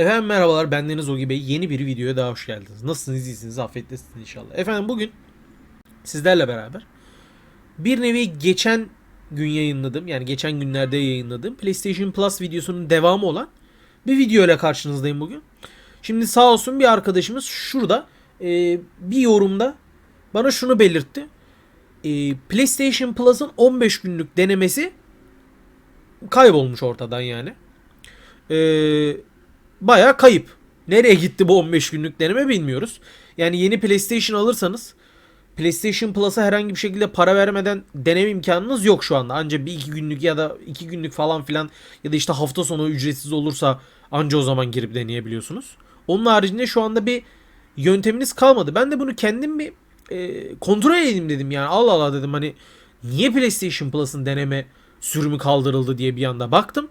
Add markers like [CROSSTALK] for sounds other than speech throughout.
Efendim merhabalar bendeniz Ogi Bey. Yeni bir videoya daha hoş geldiniz. Nasılsınız iyisiniz afiyetlisiniz inşallah. Efendim bugün sizlerle beraber bir nevi geçen gün yayınladığım yani geçen günlerde yayınladığım PlayStation Plus videosunun devamı olan bir video ile karşınızdayım bugün. Şimdi sağ olsun bir arkadaşımız şurada e, bir yorumda bana şunu belirtti. E, PlayStation Plus'ın 15 günlük denemesi kaybolmuş ortadan yani. Eee baya kayıp. Nereye gitti bu 15 günlük deneme bilmiyoruz. Yani yeni PlayStation alırsanız PlayStation Plus'a herhangi bir şekilde para vermeden deneme imkanınız yok şu anda. Ancak bir iki günlük ya da iki günlük falan filan ya da işte hafta sonu ücretsiz olursa anca o zaman girip deneyebiliyorsunuz. Onun haricinde şu anda bir yönteminiz kalmadı. Ben de bunu kendim bir e, kontrol edeyim dedim yani. Allah Allah dedim hani niye PlayStation Plus'ın deneme sürümü kaldırıldı diye bir anda baktım.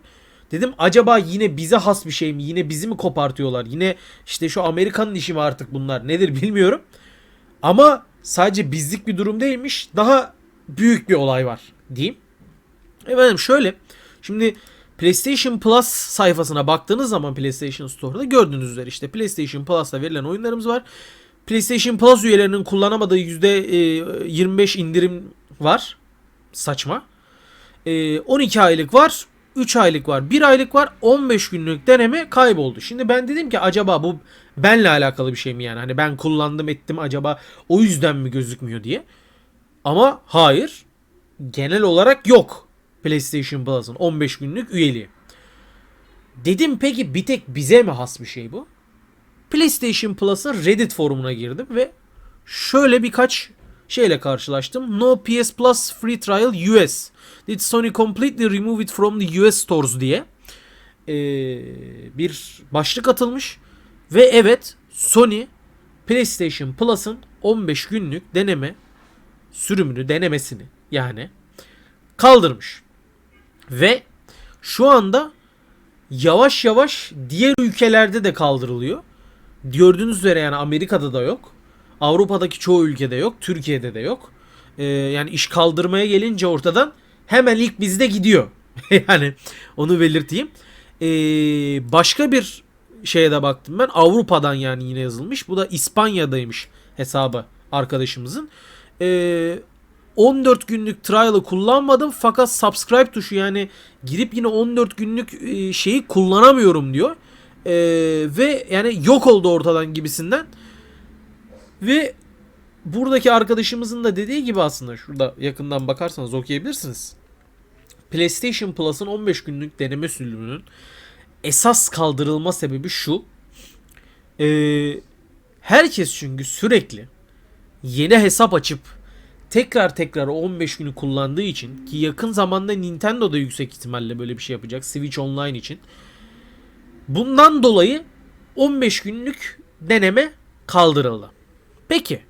Dedim acaba yine bize has bir şey mi? Yine bizi mi kopartıyorlar? Yine işte şu Amerikanın işi mi artık bunlar? Nedir bilmiyorum. Ama sadece bizlik bir durum değilmiş. Daha büyük bir olay var diyeyim. Efendim şöyle. Şimdi PlayStation Plus sayfasına baktığınız zaman PlayStation Store'da gördüğünüz üzere işte PlayStation Plus'ta verilen oyunlarımız var. PlayStation Plus üyelerinin kullanamadığı %25 indirim var. Saçma. 12 aylık var. 3 aylık var, 1 aylık var, 15 günlük deneme kayboldu. Şimdi ben dedim ki acaba bu benle alakalı bir şey mi yani? Hani ben kullandım ettim acaba o yüzden mi gözükmüyor diye. Ama hayır. Genel olarak yok PlayStation Plus'ın 15 günlük üyeliği. Dedim peki bir tek bize mi has bir şey bu? PlayStation Plus'ın Reddit forumuna girdim ve şöyle birkaç şeyle karşılaştım. No PS Plus Free Trial US. Did Sony completely remove it from the US stores diye ee, bir başlık atılmış. Ve evet Sony PlayStation Plus'ın 15 günlük deneme sürümünü denemesini yani kaldırmış. Ve şu anda yavaş yavaş diğer ülkelerde de kaldırılıyor. Gördüğünüz üzere yani Amerika'da da yok. Avrupa'daki çoğu ülkede yok. Türkiye'de de yok. Ee, yani iş kaldırmaya gelince ortadan hemen ilk bizde gidiyor. [LAUGHS] yani onu belirteyim. Ee, başka bir şeye de baktım ben. Avrupa'dan yani yine yazılmış. Bu da İspanya'daymış hesabı arkadaşımızın. Ee, 14 günlük trial'ı kullanmadım fakat subscribe tuşu yani girip yine 14 günlük e, şeyi kullanamıyorum diyor. Ee, ve yani yok oldu ortadan gibisinden. Ve buradaki arkadaşımızın da dediği gibi aslında şurada yakından bakarsanız okuyabilirsiniz. PlayStation Plus'ın 15 günlük deneme sürümünün esas kaldırılma sebebi şu. Ee, herkes çünkü sürekli yeni hesap açıp tekrar tekrar 15 günü kullandığı için ki yakın zamanda Nintendo da yüksek ihtimalle böyle bir şey yapacak Switch Online için. Bundan dolayı 15 günlük deneme kaldırıldı. Peki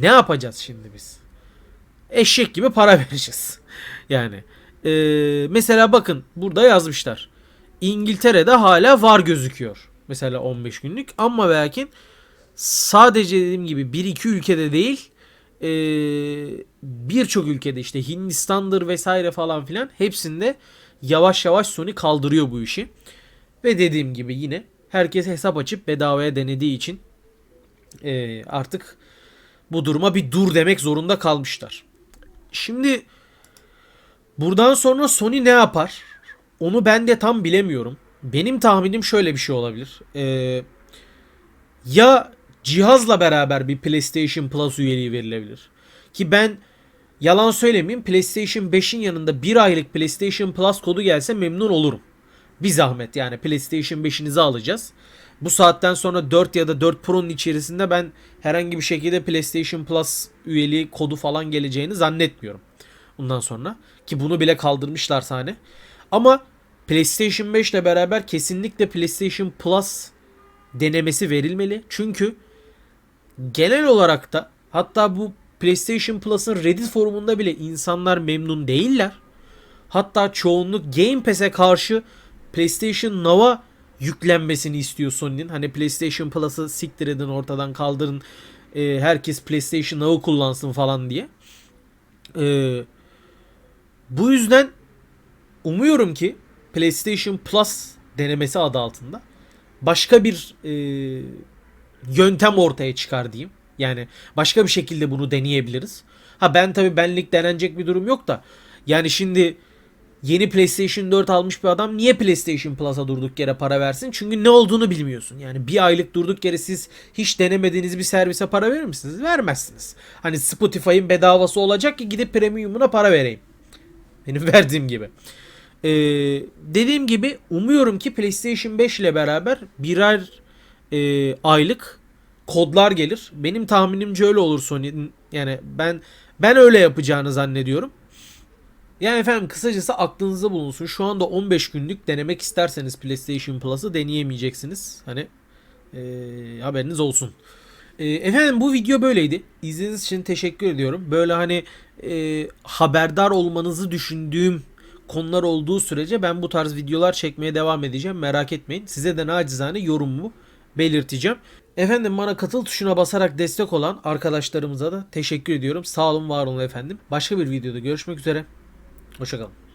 ne yapacağız şimdi biz? Eşek gibi para [LAUGHS] vereceğiz. Yani e, mesela bakın burada yazmışlar. İngiltere'de hala var gözüküyor. Mesela 15 günlük ama belki sadece dediğim gibi 1-2 ülkede değil e, birçok ülkede işte Hindistan'dır vesaire falan filan hepsinde yavaş yavaş Sony kaldırıyor bu işi. Ve dediğim gibi yine herkes hesap açıp bedavaya denediği için e, artık bu duruma bir dur demek zorunda kalmışlar. Şimdi buradan sonra Sony ne yapar? Onu ben de tam bilemiyorum. Benim tahminim şöyle bir şey olabilir. Ee, ya cihazla beraber bir PlayStation Plus üyeliği verilebilir. Ki ben yalan söylemeyeyim PlayStation 5'in yanında bir aylık PlayStation Plus kodu gelse memnun olurum. Bir zahmet yani PlayStation 5'inizi alacağız. Bu saatten sonra 4 ya da 4 Pro'nun içerisinde ben herhangi bir şekilde PlayStation Plus üyeliği kodu falan geleceğini zannetmiyorum. Bundan sonra ki bunu bile kaldırmışlar sahne. Ama PlayStation 5 ile beraber kesinlikle PlayStation Plus denemesi verilmeli. Çünkü genel olarak da hatta bu PlayStation Plus'ın Reddit forumunda bile insanlar memnun değiller. Hatta çoğunluk Game Pass'e karşı PlayStation Now'a yüklenmesini istiyor Sony'nin. Hani PlayStation Plus'ı siktir edin ortadan kaldırın. E, herkes PlayStation Now'ı kullansın falan diye. E, bu yüzden umuyorum ki PlayStation Plus denemesi adı altında başka bir e, yöntem ortaya çıkar diyeyim. Yani başka bir şekilde bunu deneyebiliriz. Ha ben tabii benlik denenecek bir durum yok da. Yani şimdi yeni PlayStation 4 almış bir adam niye PlayStation Plus'a durduk yere para versin? Çünkü ne olduğunu bilmiyorsun. Yani bir aylık durduk yere siz hiç denemediğiniz bir servise para verir misiniz? Vermezsiniz. Hani Spotify'ın bedavası olacak ki gidip premiumuna para vereyim. Benim [LAUGHS] verdiğim gibi. Ee, dediğim gibi umuyorum ki PlayStation 5 ile beraber birer e, aylık kodlar gelir. Benim tahminimce öyle olur Sony'nin. Yani ben ben öyle yapacağını zannediyorum. Yani efendim kısacası aklınızda bulunsun. Şu anda 15 günlük denemek isterseniz PlayStation Plus'ı deneyemeyeceksiniz. Hani e, haberiniz olsun. E, efendim bu video böyleydi. İzlediğiniz için teşekkür ediyorum. Böyle hani e, haberdar olmanızı düşündüğüm konular olduğu sürece ben bu tarz videolar çekmeye devam edeceğim. Merak etmeyin. Size de nacizane yorumumu belirteceğim. Efendim bana katıl tuşuna basarak destek olan arkadaşlarımıza da teşekkür ediyorum. Sağ olun var olun efendim. Başka bir videoda görüşmek üzere. Hoşçakalın.